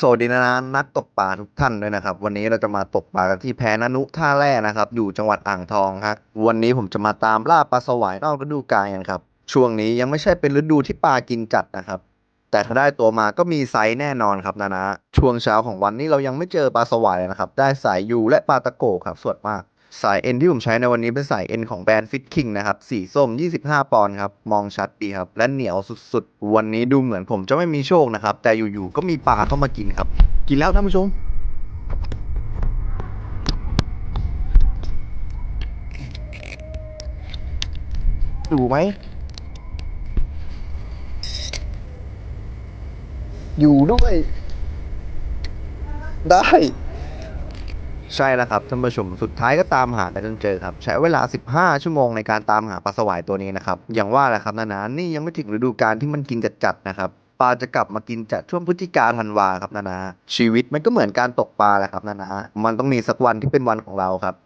สวัสดีนะนะนักตกปลาทุกท่านด้วยนะครับ วันนี้เราจะมาตกปลากันที่แพนานุท่าแร่นะครับ อยู่จังหวัดอ่างทองครับวันนี้ผมจะมาตามล่าปลาสวายนอกฤดูกาลกันครับ ช่วงนี้ยังไม่ใช่เป็นฤดูที่ปลากินจัดนะครับ แต่ถ้าได้ตัวมาก็มีไซส์แน่นอนครับนะนะช่วงเช้าของวันนี้เรายังไม่เจอปลาสวายเลยนะครับ ได้สายยูและปลาตะโกครับส่วนมาก สายเอ็นที่ผมใช้ในวันนี้เป็นสายเอ็นของแบรนด์ฟิตคิงนะครับ สีส้ม 25 ปอนด์ครับ มองชัดดีครับ และเหนียวสุดๆ วันนี้ดูเหมือนผมจะไม่มีโชคนะครับ แต่อยู่ๆ ก็มีปลาเข้ามากินครับ กินแล้วท่านผู้ชม อยู่ไหม อยู่ด้วย ได้ ใช่แล้วครับท่านผู้ชมสุดท้ายก็ตามหาแต่จนเจอครับ ใช้เวลา 15 ชั่วโมงในการตามหาปลาสวายตัวนี้นะครับ อย่างว่าแหละครับนานานี่ยังไม่ถึงฤดูกาลที่มันกินจัดๆนะครับปลาจะกลับมากินจัดช่วงพฤศจิกาธันวาครับนานา ชีวิตมันก็เหมือนการตกปลาแหละครับนานา มันต้องมีสักวันที่เป็นวันของเราครับ